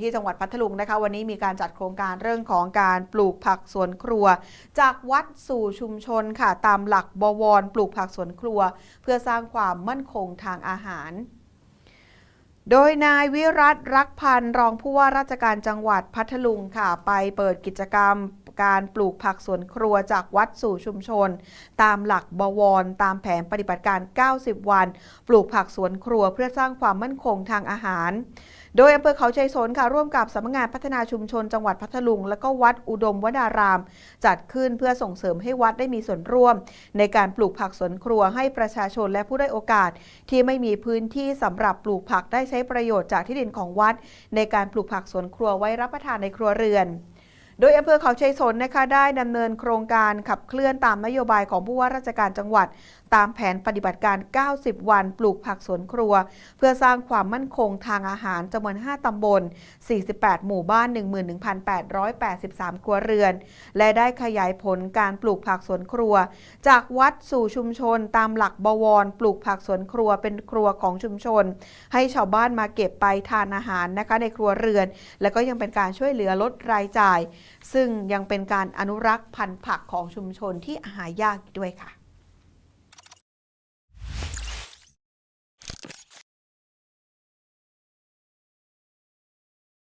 ที่จังหวัดพัทลุงนะคะ วันนี้มีการจัดโครงการเรื่องของการปลูกผักสวนครัว จากวัดสู่ชุมชนค่ะ ตามหลักบวร ปลูกผักสวนครัว เพื่อสร้างความมั่นคงทางอาหาร โดยนายวิรัตรักพันธ์รองผู้ว่าราชการจังหวัดพัทลุงค่ะ ไปเปิดกิจกรรมการปลูกผักสวนครัวจากวัดสู่ชุมชน ตามหลักบวร ตามแผนปฏิบัติการ 90 วัน ปลูกผักสวนครัวเพื่อสร้างความมั่นคงทางอาหาร โดยอำเภอเขาชัยสนค่ะร่วมกับสำนักงานพัฒนาชุมชนจังหวัดพัทลุง และก็วัดอุดมวนาราม จัดขึ้นเพื่อส่งเสริมให้วัดได้มีส่วนร่วม ในการปลูกผักสวนครัวให้ประชาชนและผู้ได้โอกาส ที่ไม่มีพื้นที่สำหรับปลูกผักได้ใช้ประโยชน์จากที่ดินของวัด ในการปลูกผักสวนครัวไว้รับประทานในครัวเรือน โดยอำเภอเขาชัยสนนะคะได้ดำเนินโครงการขับเคลื่อนตามนโยบายของผู้ว่าราชการจังหวัด ตามแผนปฏิบัติการ 90 วันปลูกผักสวนครัว เพื่อสร้างความมั่นคงทางอาหารจำนวน 5 ตำบล 48 หมู่บ้าน 11,883 ครัวเรือน และได้ขยายผลการปลูกผักสวนครัว จากวัดสู่ชุมชนตามหลักบวร ปลูกผักสวนครัวเป็นครัวของชุมชน ให้ชาวบ้านมาเก็บไปทานอาหารนะคะในครัวเรือน และก็ยังเป็นการช่วยเหลือลดรายจ่ายซึ่งยังเป็นการอนุรักษ์พันธุ์ผักของชุมชนที่หายากอีกด้วยค่ะ